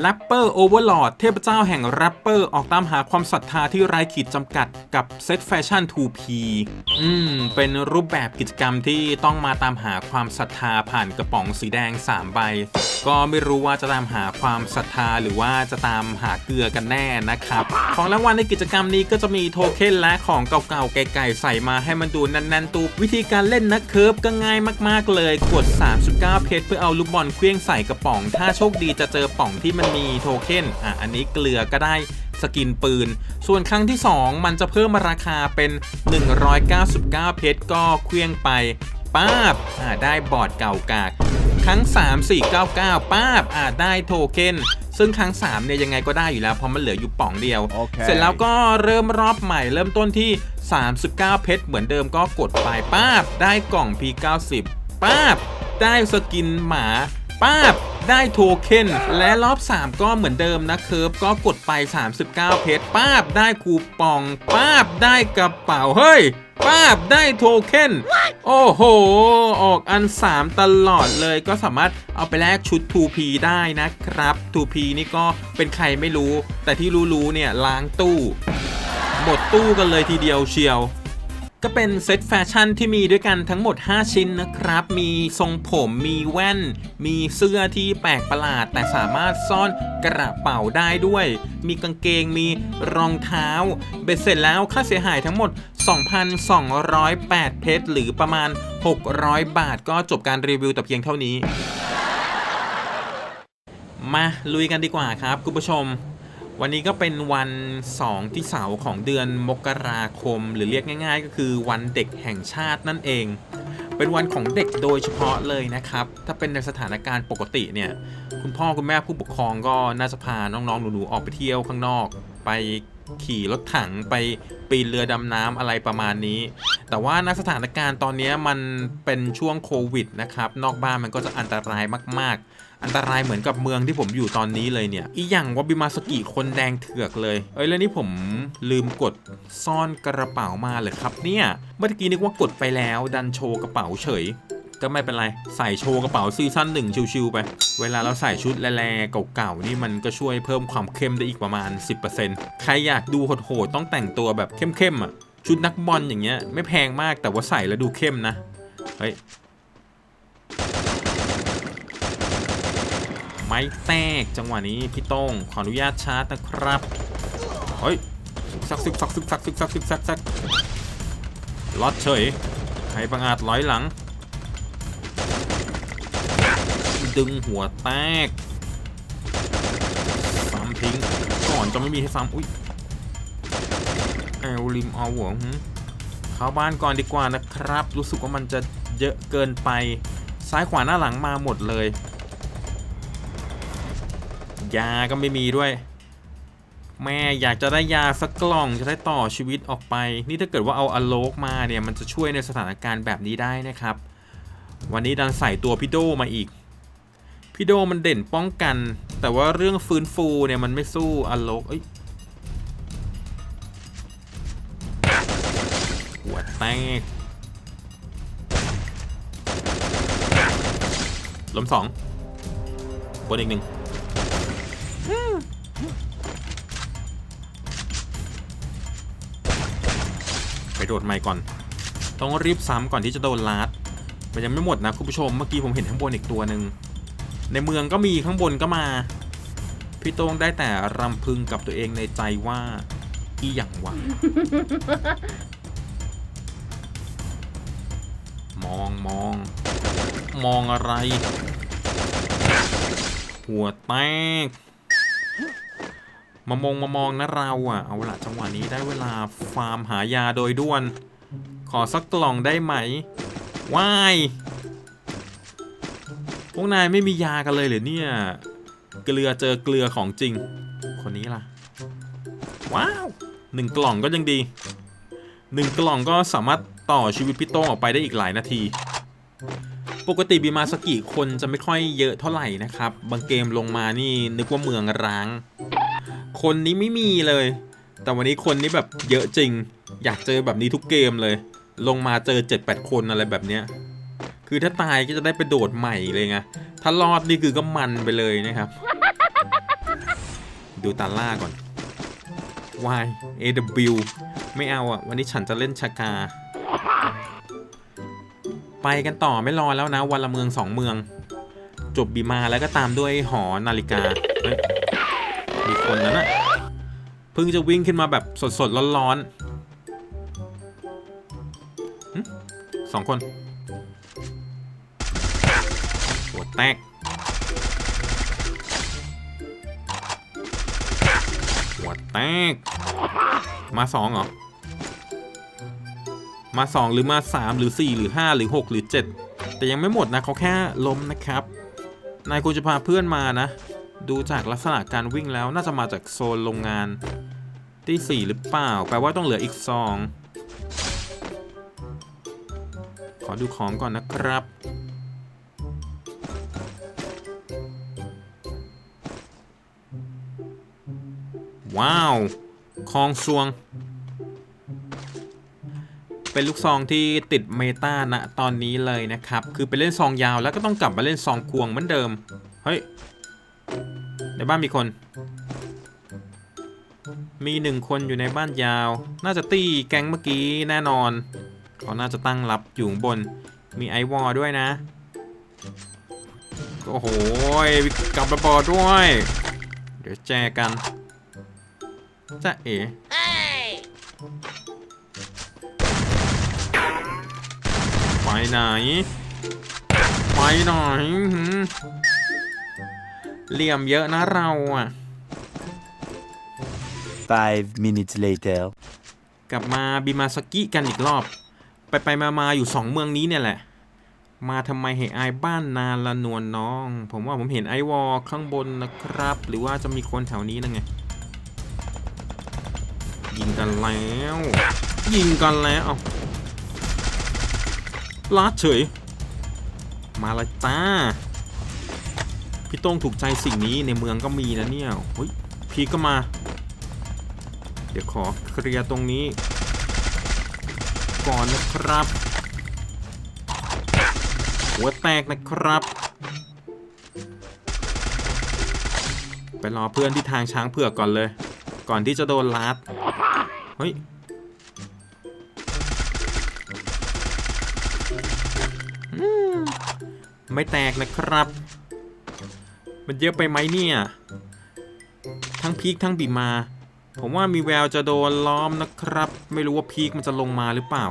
แรปเปอร์โอเวอร์ลอดเทพเจ้าแห่งแรปเปอร์ออกตามหาความศรัทธาที่ไร้ขีดจำกัดกับเซตแฟชั่น 2P อืม เป็นรูปแบบกิจกรรมที่ต้องมาตามหาความศรัทธาผ่านกระป๋องสีแดง 3 ใบ ก็ไม่รู้ว่าจะตามหาความศรัทธาหรือว่าจะตามหาเกลือกันแน่นะครับ ของรางวัลในกิจกรรมนี้ก็จะมีโทเค็นและของเก่าๆไก่ๆใส่มาให้มันดูแน่นๆตูวิธีการเล่นนะเคิร์ฟก็ง่ายมากๆเลย กด 39 เพชรเพื่อเอาลูกบอลเคลื่องใส่กระป๋อง ถ้าโชคดีจะเจอป่องที่มันมีโทเค็นอะอันนี้เกลือก็ได้สกินปืน ส่วนครั้งที่ 2 มันจะเพิ่มราคาเป็น 199 เพชรก็เคลื่องไปป้าบอ่าได้บอร์ดเก่ากากครั้ง 3 4 9 9 ป้าบอ่าได้โทเค็นซึ่งครั้ง 3 เนี่ยยังไงก็ได้อยู่แล้วเพราะมันเหลืออยู่ป่องเดียวโอเคเสร็จแล้วก็เริ่มรอบใหม่เริ่มต้นที่ 39 เพชรเหมือนเดิมก็กดไปป้าบได้กล่อง P90 ป้าบได้สกินหมา ป้าบ ได้โทเค็นและรอบ 3 ก็เหมือนเดิมนะเคิร์ฟก็กดไป 39 เพชรป้าบ ได้คูปอง ป้าบ ได้กระเป๋า เฮ้ย ป้าบ ได้โทเค็นโอ้โห ออกอัน 3 ตลอดเลยก็สามารถเอาไปแลกชุด 2P ได้นะครับ 2P นี่ก็เป็นใครไม่รู้ แต่ที่รู้ๆเนี่ยล้างตู้ หมดตู้กันเลยทีเดียวเชียว ก็เป็นเซตแฟชั่นที่มีด้วยกันทั้งหมด 5 ชิ้นนะครับ มีทรงผม มีแว่น มีเสื้อที่แปลกประหลาด แต่สามารถซ่อนกระเป๋าได้ด้วย มีกางเกง มีรองเท้า เบ็ดเสร็จแล้วค่าเสียหายทั้งหมด 2,208 เพชรหรือประมาณ 600 บาท ก็จบการรีวิวแต่เพียงเท่านี้ มาลุยกันดีกว่าครับคุณผู้ชม วันนี้ก็เป็นวัน2ที่เสาร์ของเดือนมกราคม หรือเรียกง่าย ๆ ก็คือวันเด็กแห่งชาตินั่นเอง เป็นวันของเด็กโดยเฉพาะเลยนะครับ ถ้าเป็นในสถานการณ์ปกติเนี่ย คุณพ่อคุณแม่ผู้ปกครองก็น่าจะพาน้องๆหนูๆออกไปเที่ยวข้างนอก ไป ขี่รถถังไปปีนเรือดำน้ำอะไรประมาณนี้ แต่ว่าณสถานการณ์ตอนนี้มันเป็นช่วงโควิดนะครับ นอกบ้านมันก็จะอันตรายมาก ๆ อันตรายเหมือนกับเมืองที่ผมอยู่ตอนนี้เลยเนี่ย อีอย่างวาบิมาสกิคนแดงเถือกเลย เอ้ยแล้วนี่ผมลืมกดซ่อนกระเป๋ามาเลยครับเนี่ย เมื่อกี้นึกว่ากดไปแล้วดันโชว์กระเป๋าเฉย ก็ไม่เป็นไร ใส่โชว์กระเป๋าซีซั่นหนึ่งชิวๆไป เวลาเราใส่ชุดแร่ๆเก่าๆนี่มันก็ช่วยเพิ่มความเข้มได้อีกประมาณ 10%ใครอยากดูโหดๆต้องแต่งตัวแบบเข้มๆอะชุดนักบอลอย่างเงี้ยไม่แพงมากแต่ว่าใส่แล้วดูเข้มนะ เฮ้ย ไม้แตกจังหวะนี้พี่ต้งขออนุญาตชาร์จนะครับ เฮ้ยซักซึกซักซึกซักซึกซักซึกซักซักลอตเฉยใครประงอาจร้อยหลัง ดึงหัวแตกซ้ำทิ้งก่อนจะไม่มีให้ซ้ำอุ้ยแอลริมเอาหัวเข้าบ้านก่อนดีกว่านะครับ รู้สึกว่ามันจะเยอะเกินไป ซ้ายขวาหน้าหลังมาหมดเลยยาก็ไม่มีด้วย แม่อยากจะได้ยาสักกล่องจะได้ต่อชีวิตออกไป นี่ถ้าเกิดว่าเอาอโลกมาเนี่ยมันจะช่วยในสถานการณ์แบบนี้ได้นะครับ วันนี้ดันใส่ตัวพี่โดมาอีก พี่โดมันเด่นป้องกัน แต่ว่าเรื่องฟื้นฟูเนี่ยมันไม่สู้อโลกเอ้ยหัวแตกล้มสองบนอีกหนึ่งไปโดดใหม่ก่อน ต้องรีบซ้ำก่อนที่จะโดนลาด มันยังไม่หมดนะคุณผู้ชม เมื่อกี้ผมเห็นข้างบนอีกตัวหนึ่ง ในเมืองก็มีข้างบนก็มา พี่โต้งได้แต่รำพึงกับตัวเองในใจว่า อีหยังวะมองมอง มองอะไร หัวแตกมามองมามองนะเราอะ เอาละจังหวะนี้ได้เวลาฟาร์มหายาโดยด่วน ขอสักกล่องได้ไหมว้าย พวกนายไม่มียากันเลยเหรือเนี่ย เกลือเจอเกลือของจริง คนนี้ล่ะ ว้าวหนึ่งกล่องก็ยังดีหนึ่งกล่องก็สามารถต่อชีวิตพี่โต้งออกไปได้อีกหลายนาที ปกติบีมาสกิคนจะไม่ค่อยเยอะเท่าไหร่นะครับ บางเกมลงมานี่นึกว่าเมืองร้าง คนนี้ไม่มีเลย แต่วันนี้คนนี้แบบเยอะจริง อยากเจอแบบนี้ทุกเกมเลย ลงมาเจอ 7-8 คนอะไรแบบเนี้ย คือถ้าตายก็จะได้ไปโดดใหม่เลยไงถ้ารอดนี่คือก็มันไปเลยนะครับ ดูตาล่าก่อน Y A W ไม่เอาอะ วันนี้ฉันจะเล่นชากา ไปกันต่อไม่รอแล้วนะ วันละเมืองสองเมือง จบบีมาแล้วก็ตามด้วยหอนาฬิกามีคนนั้นอะเพิ่งจะวิ่งขึ้นมาแบบสดๆร้อนๆสองคน แตกหัวแตก มาสองเหรอ มาสองหรือมาสามหรือสี่หรือห้าหรือหกหรือเจ็ดแต่ยังไม่หมดนะเขาแค่ล้มนะครับ นายควรจะพาเพื่อนมานะ ดูจากลักษณะการวิ่งแล้วน่าจะมาจากโซนโรงงาน ที่สี่หรือเปล่า แปลว่าต้องเหลืออีกสองขอดูของก่อนนะครับ ว้าวคองซวง เป็นลูกซองที่ติดเมตาณตอนนี้เลยนะครับ คือไปเล่นซองยาวแล้วก็ต้องกลับมาเล่นซองควงเหมือนเดิม เฮ้ย ในบ้านมีคน มีหนึ่งคนอยู่ในบ้านยาว น่าจะตีแก๊งเมื่อกี้แน่นอน เขาน่าจะตั้งรับอยู่บน มีไอวอลด้วยนะ โอ้โหกลับมาบอด้วย เดี๋ยวแจกัน จะเอ๋ไปไหน ไปไหนหืมเหลี่ยมเยอะนะเราอะ Five minutes later. กลับมาบิมาสกิกันอีกรอบ ไปไปมามาอยู่สองเมืองนี้เนี่ยแหละ มาทำไมให้อายบ้านนาละนวลน้อง ผมว่าผมเห็นไอวอลข้างบนนะครับ หรือว่าจะมีคนแถวนี้นะไง ยิงกันแล้ว ยิงกันแล้วเอาดเฉย มาละจ้า พี่โต้งถูกใจสิ่งนี้ในเมืองก็มีนะเนี่ยเฮ้ยพีก็มา เดี๋ยวขอเคลียร์ตรงนี้ ก่อนนะครับ หัวแตกนะครับ ไปรอเพื่อนที่ทางช้างเผือกก่อนเลย ก่อนที่จะโดนลัดเฮ้ยไม่แตกนะครับ มันเยอะไปไหมเนี่ย ทั้งพีคทั้งบีมา ผมว่ามีแววจะโดนล้อมนะครับ ไม่รู้ว่าพีคมันจะลงมาหรือเปล่า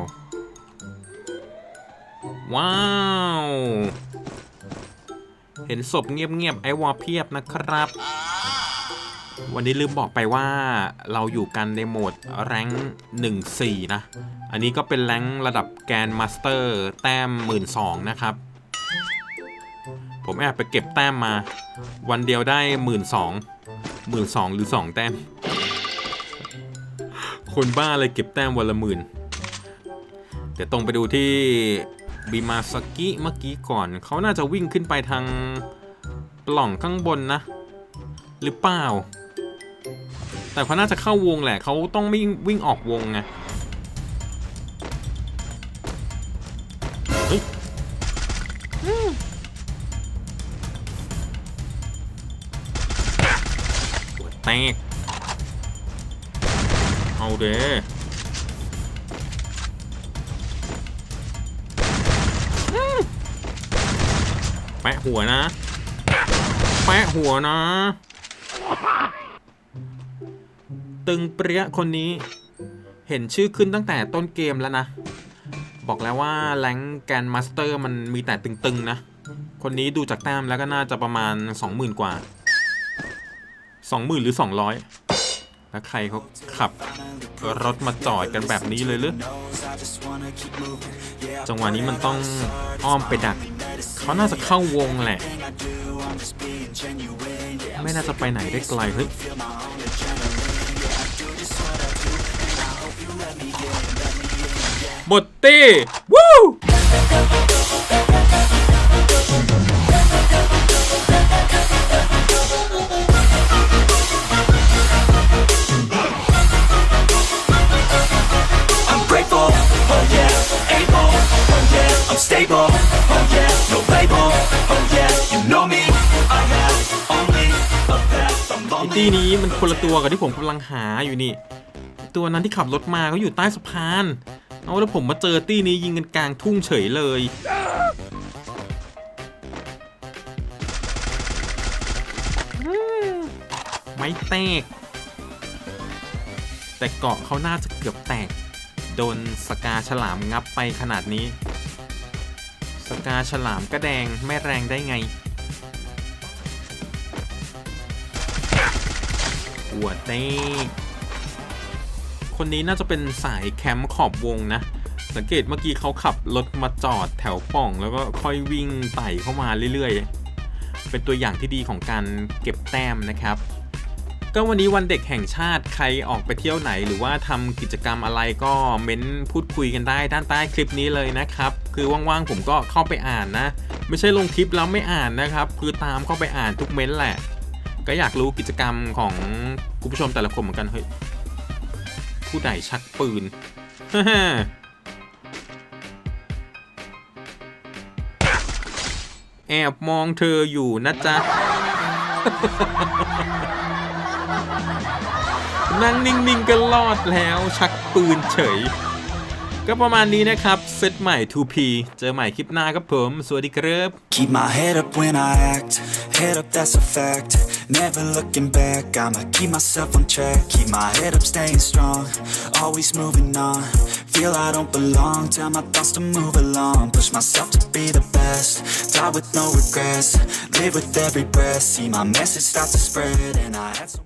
ว้าว เห็นศพเงียบๆไอวอลเพียบนะครับ วันนี้ลืมบอกไปว่าเราอยู่กันในโหมดแรงหนึ่งสี่นะ อันนี้ก็เป็นแรงระดับแกนมาสเตอร์ แต้มหมื่นสองนะครับ ผมแอบไปเก็บแต้มมา วันเดียวได้หมื่นสองหมื่นสองหรือสองแต้ม คนบ้าเลยเก็บแต้มวันละหมื่นเดี๋ยวตรงไปดูที่บิมาสกิเมื่อกี้ก่อน เขาน่าจะวิ่งขึ้นไปทางปล่องข้างบนนะ หรือเปล่า แต่เขาน่าจะเข้าวงแหละเขาต้องวิ่งวิ่งออกวงไงเฮ้ยหัวแตกเอาเด้แปะหัวนะ แปะหัวนะ ตึงเปรี้ยคนนี้ เห็นชื่อขึ้นตั้งแต่ต้นเกมแล้วนะ บอกแล้วว่าแรงแกนมาสเตอร์มันมีแต่ตึงๆนะ คนนี้ดูจากแต้มแล้วก็น่าจะประมาณ 20,000 กว่า 20,000 หรือ 200 แล้วใครเขาขับรถมาจอดกันแบบนี้เลยหรือจังหวะนี้มันต้องอ้อมไปดัก เขาน่าจะเข้าวงแหละ ไม่น่าจะไปไหนได้ไกลเฮ้ย path, I'm lost. ไอ้ตี้นี้มันคนละตัวกับที่ผมกำลังหาอยู่นี่ ตัวนั้นที่ขับรถมาเขาอยู่ใต้สะพาน เอาแล้วผมมาเจอตี้นี้ยิงกันกลางทุ่งเฉยเลย ไม่แตก แต่เกาะเขาน่าจะเกือบแตก โดนสกาฉลามงับไปขนาดนี้ สกาฉลามก็แดงไม่แรงได้ไงหัวเต้ คนนี้น่าจะเป็นสายแคมป์ขอบวงนะ สังเกตเมื่อกี้เขาขับรถมาจอดแถวป่อง แล้วก็ค่อยวิ่งไต่เข้ามาเรื่อยๆ เป็นตัวอย่างที่ดีของการเก็บแต้มนะครับ ก็วันนี้วันเด็กแห่งชาติใครออกไปเที่ยวไหน หรือว่าทำกิจกรรมอะไรก็เม้นพูดคุยกันได้ด้านใต้คลิปนี้เลยนะครับ คือว่างๆผมก็เข้าไปอ่านนะ ไม่ใช่ลงคลิปแล้วไม่อ่านนะครับ คือตามเข้าไปอ่านทุกเม้นแหละ ก็อยากรู้กิจกรรมของคุณผู้ชมแต่ละคนเหมือนกันเฮ้ย ผู้ใดชักปืนแอบมองเธออยู่นะจ๊ะ นั่งนิ่งๆก็รอดแล้วชักปืนเฉย ก็ประมาณนี้นะครับ เซตใหม่ 2P เจอใหม่คลิปหน้าครับผม สวัสดีครับ Keep my head up when I act. Head up, that's a fact. Never looking back. I'ma keep myself on track. Keep my head up, staying strong. Always moving on. Feel I don't belong. Tell my thoughts to move along. Push myself to be the best. Die with no regrets. Live with every breath. See my message start to spread. And I had so